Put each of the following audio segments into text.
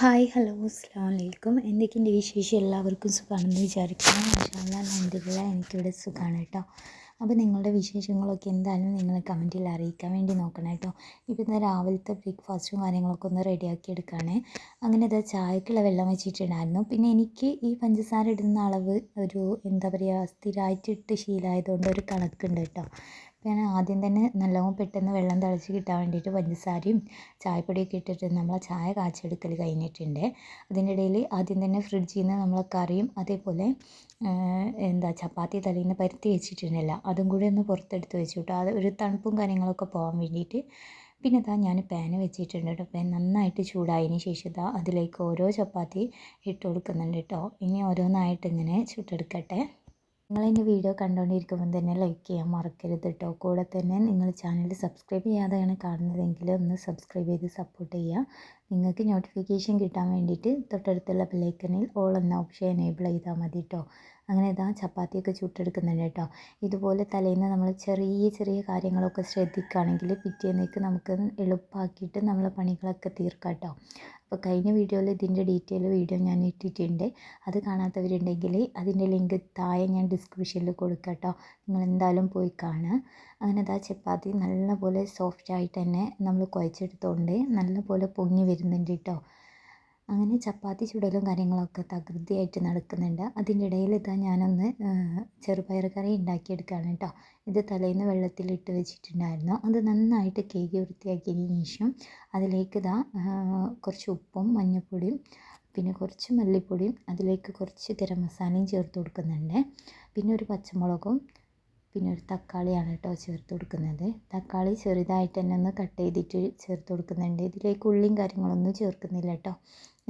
Hi hello അസ്സാം വലൈക്കും എന്തൊക്കെയുണ്ട് വിശേഷം? എല്ലാവർക്കും സുഖമാണെന്ന് വിചാരിക്കുന്നു. മാഷാല്ല അലഹമില്ല എനിക്കിവിടെ സുഖമാണ് കേട്ടോ. അപ്പോൾ നിങ്ങളുടെ വിശേഷങ്ങളൊക്കെ എന്തായാലും നിങ്ങൾ കമന്റിൽ അറിയിക്കാൻ വേണ്ടി നോക്കണം കേട്ടോ. ഇപ്പോൾ ഇന്ന് രാവിലത്തെ ബ്രേക്ക്ഫാസ്റ്റും കാര്യങ്ങളൊക്കെ ഒന്ന് റെഡിയാക്കി എടുക്കുകയാണ് അങ്ങനെ അത് ചായക്കുള്ള വെള്ളം വെച്ചിട്ടുണ്ടായിരുന്നു. പിന്നെ എനിക്ക് ഈ പഞ്ചസാര ഇടുന്ന അളവ് ഒരു എന്താ പറയുക സ്ഥിരമായിട്ട് ഇട്ട് ശീലമായതുകൊണ്ട് ഒരു കണക്കുണ്ട് കേട്ടോ. ഞാൻ ആദ്യം തന്നെ നല്ലോണം പെട്ടെന്ന് വെള്ളം തിളച്ച് കിട്ടാൻ വേണ്ടിയിട്ട് പഞ്ചസാരയും ചായപ്പൊടിയൊക്കെ ഇട്ടിട്ട് നമ്മൾ ചായ കാച്ചെടുക്കൽ കഴിഞ്ഞിട്ടുണ്ട്. അതിനിടയിൽ ആദ്യം തന്നെ ഫ്രിഡ്ജിൽ നിന്ന് നമ്മൾ കറിയും അതേപോലെ എന്താ ചപ്പാത്തി തലേന്ന് പരത്തി വെച്ചിട്ടുണ്ടല്ല അതും കൂടി ഒന്ന് പുറത്തെടുത്ത് വെച്ചു കേട്ടോ അത് ഒരു തണുപ്പും കാര്യങ്ങളൊക്കെ പോകാൻ വേണ്ടിയിട്ട് പിന്നെ ഇതാ ഞാൻ പാന് വെച്ചിട്ടുണ്ട് കേട്ടോ. പാൻ നന്നായിട്ട് ചൂടായതിന് ശേഷം ഇതാ അതിലേക്ക് ഓരോ ചപ്പാത്തി ഇട്ട് കൊടുക്കുന്നുണ്ട് കേട്ടോ. ഇനി ഓരോന്നായിട്ട് ഇങ്ങനെ ചുട്ടെടുക്കട്ടെ. നിങ്ങൾ എന്റെ വീഡിയോ കണ്ടുകൊണ്ടിരിക്കുമ്പോൾ തന്നെ ലൈക്ക് ചെയ്യാൻ മറക്കരുത് കേട്ടോ കൂടെ തന്നെ നിങ്ങൾ ചാനൽ സബ്സ്ക്രൈബ് ചെയ്യാതെയാണ് കാണുന്നതെങ്കിൽ ഒന്ന് സബ്സ്ക്രൈബ് ചെയ്ത് സപ്പോർട്ട് ചെയ്യുക നിങ്ങൾക്ക് നോട്ടിഫിക്കേഷൻ കിട്ടാൻ വേണ്ടിയിട്ട് തൊട്ടടുത്തുള്ള ബെല്ലൈക്കണിൽ ഓൾ എന്ന ഓപ്ഷൻ എനേബിൾ ചെയ്താൽ മതി കേട്ടോ അങ്ങനെ ഇതാ ചപ്പാത്തിയൊക്കെ ചുട്ടെടുക്കുന്നുണ്ട് കേട്ടോ ഇതുപോലെ തലേന്ന് നമ്മൾ ചെറിയ ചെറിയ കാര്യങ്ങളൊക്കെ ശ്രദ്ധിക്കുകയാണെങ്കിൽ പിറ്റേന്നേക്ക് നമുക്ക് എളുപ്പമാക്കിയിട്ട് നമ്മളെ പണികളൊക്കെ തീർക്കാം കേട്ടോ അപ്പോൾ കഴിഞ്ഞ വീഡിയോയിൽ ഇതിന്റെ ഡീറ്റെയിൽ വീഡിയോ ഞാൻ ഇട്ടിട്ടുണ്ട്. അത് കാണാത്തവരുണ്ടെങ്കിൽ അതിന്റെ ലിങ്ക് താഴെ ഞാൻ ഡിസ്ക്രിപ്ഷനിൽ കൊടുക്കാം കേട്ടോ നിങ്ങൾ എന്തായാലും പോയി കാണുക. അങ്ങനെ ഇതാ ചപ്പാത്തി നല്ലപോലെ സോഫ്റ്റായിട്ട് തന്നെ നമ്മൾ കുഴച്ചെടുത്തുകൊണ്ട് നല്ലപോലെ പൊങ്ങി വരുന്നുണ്ട് കേട്ടോ അങ്ങനെ ചപ്പാത്തി ചുടലും കാര്യങ്ങളൊക്കെ തകൃതിയായിട്ട് നടക്കുന്നുണ്ട്. അതിന്റെ ഇടയിൽ ഇതാ ഞാനൊന്ന് ചെറുപയർ കറി ഉണ്ടാക്കിയെടുക്കുകയാണ് കേട്ടോ. ഇത് തലേന്ന് വെള്ളത്തിലിട്ട് വെച്ചിട്ടുണ്ടായിരുന്നു. അത് നന്നായിട്ട് കേക്ക് വൃത്തിയാക്കിയതിന് ശേഷം അതിലേക്ക് ഇതാ കുറച്ച് ഉപ്പും മഞ്ഞൾപ്പൊടിയും പിന്നെ കുറച്ച് മല്ലിപ്പൊടിയും അതിലേക്ക് കുറച്ച് ഗരം മസാലയും ചേർത്ത് കൊടുക്കുന്നുണ്ട്. പിന്നെ ഒരു പച്ചമുളകും പിന്നെ ഒരു തക്കാളിയാണ് കേട്ടോ ചേർത്ത് കൊടുക്കുന്നത്. തക്കാളി ചെറുതായിട്ട് തന്നെ ഒന്ന് കട്ട് ചെയ്തിട്ട് ചേർത്ത് കൊടുക്കുന്നുണ്ട്. ഇതിലേക്ക് ഉള്ളിയും കാര്യങ്ങളൊന്നും ചേർക്കുന്നില്ല കേട്ടോ.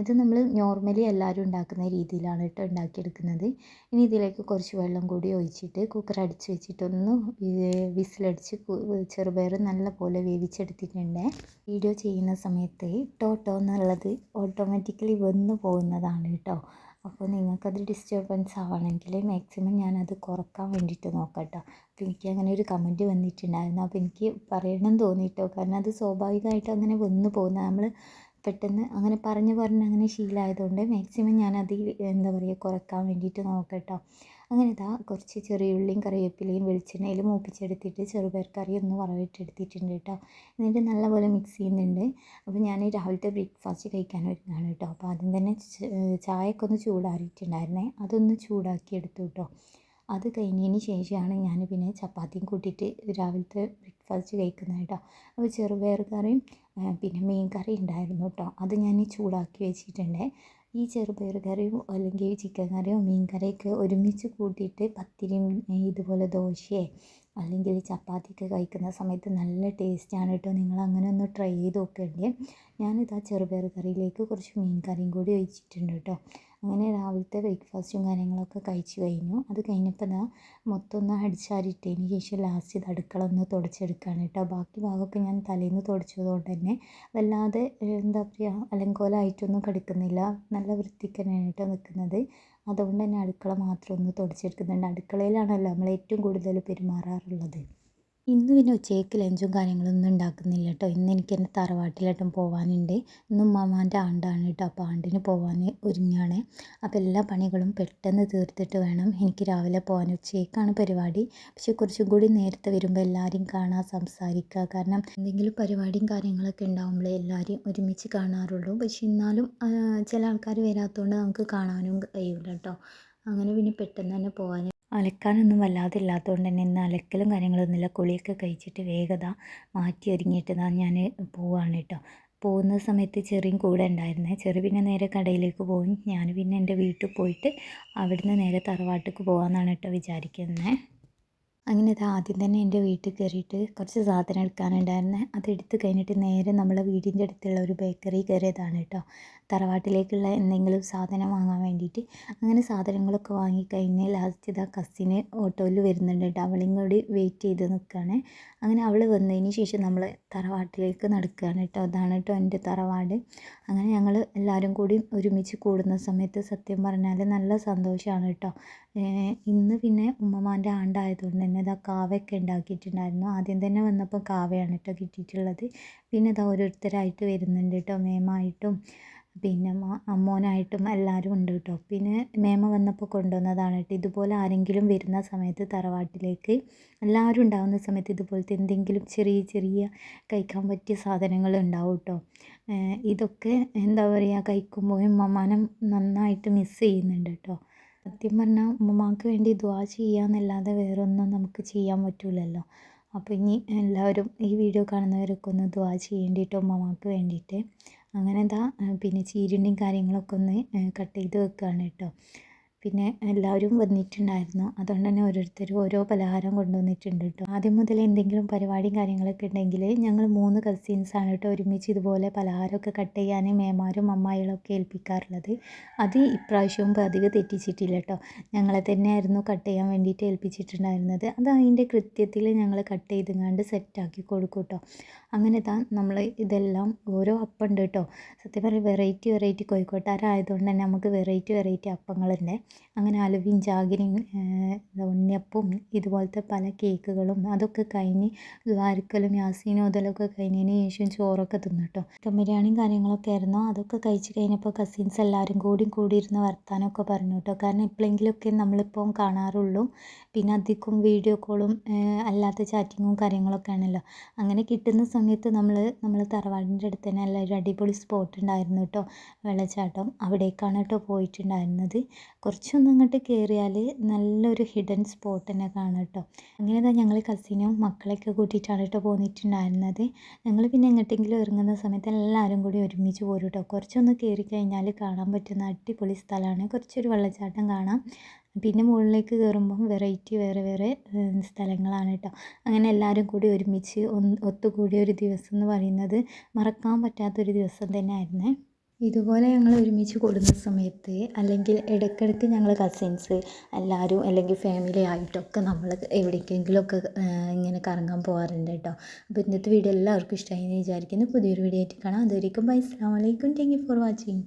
ഇത് നമ്മൾ നോർമലി എല്ലാവരും ഉണ്ടാക്കുന്ന രീതിയിലാണ് കേട്ടോ ഉണ്ടാക്കിയെടുക്കുന്നത്. ഇനി ഇതിലേക്ക് കുറച്ച് വെള്ളം കൂടി ഒഴിച്ചിട്ട് കുക്കർ അടിച്ച് വെച്ചിട്ടൊന്ന് വിസിലടിച്ച് ചെറുപയർ നല്ല പോലെ വേവിച്ചെടുത്തിട്ടുണ്ട്. വീഡിയോ ചെയ്യുന്ന സമയത്ത് ടോട്ടോ എന്നുള്ളത് ഓട്ടോമാറ്റിക്കലി വന്ന് പോകുന്നതാണ് കേട്ടോ. അപ്പോൾ നിങ്ങൾക്കത് ഡിസ്റ്റർബൻസ് ആവണമെങ്കിൽ മാക്സിമം ഞാനത് കുറയ്ക്കാൻ വേണ്ടിയിട്ട് നോക്കട്ടോ കേട്ടോ. അപ്പോൾ എനിക്ക് അങ്ങനെ ഒരു കമന്റ് വന്നിട്ടുണ്ടായിരുന്നു. അപ്പോൾ എനിക്ക് പറയണം തോന്നിയിട്ടോ കാരണം അത് സ്വാഭാവികമായിട്ട് അങ്ങനെ വന്നു പോകുന്ന നമ്മൾ പെട്ടെന്ന് അങ്ങനെ പറഞ്ഞ് പറഞ്ഞ് അങ്ങനെ ശീലമായതുകൊണ്ട് മാക്സിമം ഞാനതിൽ എന്താ പറയുക കുറയ്ക്കാൻ വേണ്ടിയിട്ട് നോക്കാം കേട്ടോ അങ്ങനെ ഇതാ കുറച്ച് ചെറിയുള്ളിയും കറിവേപ്പിലയും വെളിച്ചെണ്ണയിൽ മൂപ്പിച്ചെടുത്തിട്ട് ചെറുപയർ കറി ഒന്ന് വറവിട്ടെടുത്തിട്ടുണ്ട് കേട്ടോ. എന്നിട്ട് നല്ലപോലെ മിക്സ് ചെയ്യുന്നുണ്ട്. അപ്പോൾ ഞാൻ രാവിലത്തെ ബ്രേക്ക്ഫാസ്റ്റ് കഴിക്കാൻ വരുന്നതാണ് കേട്ടോ. അപ്പോൾ ആദ്യം തന്നെ ചായയൊക്കെ ഒന്ന് ചൂടാറിയിട്ടുണ്ടായിരുന്നേ. അതൊന്ന് ചൂടാക്കി എടുത്തു കേട്ടോ. അത് കഴിഞ്ഞതിന് ശേഷമാണ് ഞാൻ പിന്നെ ചപ്പാത്തിയും കൂട്ടിയിട്ട് രാവിലത്തെ ബ്രേക്ക്ഫാസ്റ്റ് കഴിക്കുന്നത് കേട്ടോ. അപ്പോൾ ചെറുപയർ കറിയും പിന്നെ മീൻ കറി ഉണ്ടായിരുന്നു കേട്ടോ അത് ഞാൻ ചൂടാക്കി വെച്ചിട്ടുണ്ട്. ഈ ചെറുപയർ കറിയും അല്ലെങ്കിൽ ചിക്കൻ കറിയോ മീൻ കറിയൊക്കെ ഒരുമിച്ച് കൂട്ടിയിട്ട് പത്തിരിയും ഇതുപോലെ ദോശയോ അല്ലെങ്കിൽ ചപ്പാത്തിയൊക്കെ കഴിക്കുന്ന സമയത്ത് നല്ല ടേസ്റ്റാണ് കേട്ടോ. നിങ്ങൾ അങ്ങനെ ഒന്ന് ട്രൈ ചെയ്ത് നോക്കേണ്ടേ. ഞാനിതാ ചെറുപയർ കറിയിലേക്ക് കുറച്ച് മീൻ കറിയും കൂടി ഒഴിച്ചിട്ടുണ്ട് കേട്ടോ. അങ്ങനെ രാവിലത്തെ ബ്രേക്ക്ഫാസ്റ്റും കാര്യങ്ങളൊക്കെ കഴിച്ചു കഴിഞ്ഞു. അത് കഴിഞ്ഞപ്പോൾ ഇതാ മൊത്തം ഒന്ന് അടിച്ചാരിട്ടതിന് ശേഷം ലാസ്റ്റ് ഇത് അടുക്കള ഒന്ന് തുടച്ചെടുക്കുകയാണ് കേട്ടോ. ബാക്കി ഭാഗമൊക്കെ ഞാൻ തലേന്ന് തുടച്ചതുകൊണ്ട് തന്നെ വല്ലാതെ എന്താ പറയുക അലങ്കോലമായിട്ടൊന്നും കിടക്കുന്നില്ല. നല്ല വൃത്തിക്ക് തന്നെയാണ് കേട്ടോ നിൽക്കുന്നത് അതുകൊണ്ട് തന്നെ അടുക്കള മാത്രം ഒന്ന് തുടച്ചെടുക്കുന്നുണ്ട്. അടുക്കളയിലാണല്ലോ നമ്മൾ ഏറ്റവും കൂടുതൽ പെരുമാറാറുള്ളത്. ഇന്ന് പിന്നെ ഉച്ചയ്ക്ക് ലഞ്ചും കാര്യങ്ങളൊന്നും ഉണ്ടാക്കുന്നില്ല കേട്ടോ. ഇന്ന് എനിക്ക് എന്റെ തറവാട്ടിലോട്ടും പോകാനുണ്ട് ഇന്ന് ഉമ്മാമാന്റെ ആണ്ടാണ് കേട്ടോ. അപ്പോൾ ആണ്ടിന് പോകാൻ ഒരുങ്ങുകയാണ് അപ്പോൾ എല്ലാ പണികളും പെട്ടെന്ന് തീർത്തിട്ട് വേണം എനിക്ക് രാവിലെ പോകാൻ ഉച്ചയ്ക്കാണ് പരിപാടി. പക്ഷേ കുറച്ചും കൂടി നേരത്തെ വരുമ്പോൾ എല്ലാവരെയും കാണാൻ സംസാരിക്കുക കാരണം എന്തെങ്കിലും പരിപാടിയും കാര്യങ്ങളൊക്കെ ഉണ്ടാകുമ്പോഴേ എല്ലാവരെയും ഒരുമിച്ച് കാണാറുള്ളൂ. പക്ഷേ എന്നാലും ചില ആൾക്കാർ വരാത്തതുകൊണ്ട് നമുക്ക് കാണാനും കഴിയില്ല കേട്ടോ. അങ്ങനെ പിന്നെ പെട്ടെന്ന് തന്നെ പോകാൻ അലക്കാനൊന്നും വല്ലാതെ ഇല്ലാത്തതുകൊണ്ട് തന്നെ ഇന്ന് അലക്കലും കാര്യങ്ങളൊന്നുമില്ല കുളിയൊക്കെ കഴിച്ചിട്ട് വേഗത മാറ്റി ഒരുങ്ങിയിട്ട് ഞാൻ പോവാണ് കേട്ടോ. പോകുന്ന സമയത്ത് ചെറിയും കൂടെ ഉണ്ടായിരുന്നേ. ചെറി പിന്നെ നേരെ കടയിലേക്ക് പോകും ഞാൻ പിന്നെ എന്റെ വീട്ടിൽ പോയിട്ട് അവിടുന്ന് നേരെ തറവാട്ടിലേക്ക് പോകാമെന്നാണ് കേട്ടോ വിചാരിക്കുന്നത് അങ്ങനെ ഇത് ആദ്യം തന്നെ എന്റെ വീട്ടിൽ കയറിയിട്ട് കുറച്ച് സാധനം എടുക്കാനുണ്ടായിരുന്നേ. അത് എടുത്തു കഴിഞ്ഞിട്ട് നേരെ നമ്മളെ വീടിന്റെ അടുത്തുള്ള ഒരു ബേക്കറി കയറിയതാണ് കേട്ടോ. തറവാട്ടിലേക്കുള്ള എന്തെങ്കിലും സാധനം വാങ്ങാൻ വേണ്ടിയിട്ട് അങ്ങനെ സാധനങ്ങളൊക്കെ വാങ്ങിക്കഴിഞ്ഞ് ലാസ്റ്റ് ഇതാ കസിന് ഓട്ടോയിൽ വരുന്നുണ്ട് കേട്ടോ. അവളെയും കൂടി വെയിറ്റ് ചെയ്ത് നിൽക്കുകയാണ് അങ്ങനെ അവൾ വന്നതിന് ശേഷം നമ്മൾ തറവാട്ടിലേക്ക് നടക്കുകയാണ് കേട്ടോ. അതാണ് കേട്ടോ എന്റെ തറവാട്. അങ്ങനെ ഞങ്ങൾ എല്ലാവരും കൂടി ഒരുമിച്ച് കൂടുന്ന സമയത്ത് സത്യം പറഞ്ഞാൽ നല്ല സന്തോഷമാണ് കേട്ടോ. ഇന്ന് പിന്നെ ഉമ്മമാന്റെ ആണ്ടായതുകൊണ്ട് തന്നെ ഇതാ കാവയൊക്കെ ഉണ്ടാക്കിയിട്ടുണ്ടായിരുന്നു. ആദ്യം തന്നെ വന്നപ്പോൾ കാവയാണ് കേട്ടോ കിട്ടിയിട്ടുള്ളത്. പിന്നെ ഇതാ ഓരോരുത്തരായിട്ട് വരുന്നുണ്ട് കേട്ടോ. മേമായിട്ടും പിന്നെ അമ്മോനായിട്ടും എല്ലാവരും ഉണ്ട് കേട്ടോ. പിന്നെ മേമ വന്നപ്പോൾ കൊണ്ടുവന്നതാണ് കേട്ടോ. ഇതുപോലെ ആരെങ്കിലും വരുന്ന സമയത്ത് തറവാട്ടിലേക്ക് എല്ലാവരും ഉണ്ടാകുന്ന സമയത്ത് ഇതുപോലത്തെ എന്തെങ്കിലും ചെറിയ ചെറിയ കഴിക്കാൻ പറ്റിയ സാധനങ്ങൾ ഉണ്ടാവും കേട്ടോ. ഇതൊക്കെ എന്താ പറയുക കഴിക്കുമ്പോൾ ഉമ്മമാനെ നന്നായിട്ട് മിസ്സ് ചെയ്യുന്നുണ്ട് കേട്ടോ. സത്യം പറഞ്ഞാൽ ഉമ്മമാക്ക് വേണ്ടി ദുആ ചെയ്യാന്നല്ലാതെ വേറൊന്നും നമുക്ക് ചെയ്യാൻ പറ്റില്ലല്ലോ അപ്പോൾ ഇനി എല്ലാവരും ഈ വീഡിയോ കാണുന്നവരൊക്കെ ഒന്ന് ദുആ ചെയ്യേണ്ടിയിട്ട് ഉമ്മമാക്ക് വേണ്ടിയിട്ട്. അങ്ങനെ എന്താ പിന്നെ ചീരുണ്ടിയും കാര്യങ്ങളൊക്കെ ഒന്ന് കട്ട് ചെയ്ത് വെക്കുകയാണ് കേട്ടോ. പിന്നെ എല്ലാവരും വന്നിട്ടുണ്ടായിരുന്നു. അതുകൊണ്ട് തന്നെ ഓരോരുത്തരും ഓരോ പലഹാരം കൊണ്ടുവന്നിട്ടുണ്ട് കേട്ടോ. ആദ്യം മുതൽ എന്തെങ്കിലും പരിപാടിയും കാര്യങ്ങളൊക്കെ ഉണ്ടെങ്കിൽ ഞങ്ങൾ മൂന്ന് കസിൻസാണ് കേട്ടോ ഒരുമിച്ച് ഇതുപോലെ പലഹാരമൊക്കെ കട്ട് ചെയ്യാൻ മേമാരും അമ്മായികളൊക്കെ ഏൽപ്പിക്കാറുള്ളത്. അത് ഇപ്രാവശ്യവും പതിവ് തെറ്റിച്ചിട്ടില്ല കേട്ടോ. ഞങ്ങളെ തന്നെയായിരുന്നു കട്ട് ചെയ്യാൻ വേണ്ടിയിട്ട് ഏൽപ്പിച്ചിട്ടുണ്ടായിരുന്നത്. അത് അതിന്റെ കൃത്യത്തിൽ ഞങ്ങൾ കട്ട് ചെയ്തുങ്ങാണ്ട് സെറ്റാക്കി കൊടുക്കും കേട്ടോ. അങ്ങനെ താൻ നമ്മൾ ഇതെല്ലാം ഓരോ അപ്പം ഉണ്ട് കേട്ടോ. സത്യം പറഞ്ഞാൽ വെറൈറ്റി വെറൈറ്റി കോഴിക്കോട്ടുകാരായതുകൊണ്ട് തന്നെ നമുക്ക് വെറൈറ്റി വെറൈറ്റി അപ്പങ്ങളുണ്ട് അങ്ങനെ അലുവയും ജാഗിരിയും ഉണ്ണിയപ്പവും ഇതുപോലത്തെ പല കേക്കുകളും അതൊക്കെ കഴിഞ്ഞ് ദ്വാരക്കലും യാസീനും അതിലൊക്കെ കഴിഞ്ഞതിന് ശേഷം ചോറൊക്കെ തിന്നു കേട്ടോ ചിക്കൻ ബിരിയാണിയും കാര്യങ്ങളൊക്കെ ആയിരുന്നു. അതൊക്കെ കഴിച്ച് കഴിഞ്ഞപ്പോൾ കസിൻസ് എല്ലാവരും കൂടി കൂടിയിരുന്ന് വർത്താനമൊക്കെ പറഞ്ഞു കേട്ടോ കാരണം എപ്പോഴെങ്കിലുമൊക്കെ നമ്മളിപ്പം കാണാറുള്ളൂ. പിന്നെ അധികം വീഡിയോ കോളും അല്ലാത്ത ചാറ്റിങ്ങും കാര്യങ്ങളൊക്കെ ആണല്ലോ. അങ്ങനെ കിട്ടുന്ന സമയത്ത് നമ്മൾ നമ്മൾ തറവാടിന്റെ അടുത്ത് തന്നെ നല്ല ഒരു അടിപൊളി സ്പോട്ട് ഉണ്ടായിരുന്നു കേട്ടോ വെള്ളച്ചാട്ടം. അവിടേക്കാണ് കേട്ടോ പോയിട്ടുണ്ടായിരുന്നത്. കുറച്ചൊന്ന് അങ്ങോട്ട് കയറിയാൽ നല്ലൊരു ഹിഡൻ സ്പോട്ട് തന്നെ കാണാം കേട്ടോ അങ്ങനെ ഞങ്ങൾ കസിനും മക്കളെയൊക്കെ കൂട്ടിയിട്ടാണ് കേട്ടോ പോന്നിട്ടുണ്ടായിരുന്നത്. ഞങ്ങൾ പിന്നെ എങ്ങോട്ടെങ്കിലും ഇറങ്ങുന്ന സമയത്ത് എല്ലാവരും കൂടി ഒരുമിച്ച് പോരും കേട്ടോ കുറച്ചൊന്ന് കയറി കഴിഞ്ഞാൽ കാണാൻ പറ്റുന്ന അടിപൊളി സ്ഥലമാണ്. കുറച്ചൊരു വെള്ളച്ചാട്ടം കാണാം. പിന്നെ മുകളിലേക്ക് കയറുമ്പം വെറൈറ്റി വേറെ വേറെ സ്ഥലങ്ങളാണ് കേട്ടോ അങ്ങനെ എല്ലാവരും കൂടി ഒരുമിച്ച് ഒത്തുകൂടിയ ഒരു ദിവസം എന്ന് പറയുന്നത് മറക്കാൻ പറ്റാത്തൊരു ദിവസം തന്നെ ആയിരുന്നേ ഇതുപോലെ ഞങ്ങൾ ഒരുമിച്ച് കൂടുന്ന സമയത്ത് അല്ലെങ്കിൽ ഇടയ്ക്കിടയ്ക്ക് ഞങ്ങൾ കസിൻസ് എല്ലാവരും അല്ലെങ്കിൽ ഫാമിലി ആയിട്ടൊക്കെ നമ്മൾ എവിടേക്കെങ്കിലുമൊക്കെ ഇങ്ങനെ കറങ്ങാൻ പോകാറുണ്ട് കേട്ടോ അപ്പോൾ ഇന്നത്തെ വീഡിയോ എല്ലാവർക്കും ഇഷ്ടമായി എന്ന് വിചാരിക്കുന്നു. പുതിയൊരു വീഡിയോ ആയിട്ട് കാണാം. അതുവരേക്കും ബൈ അസ്സാം വലൈക്കും താങ്ക് യു ഫോർ വാച്ചിങ്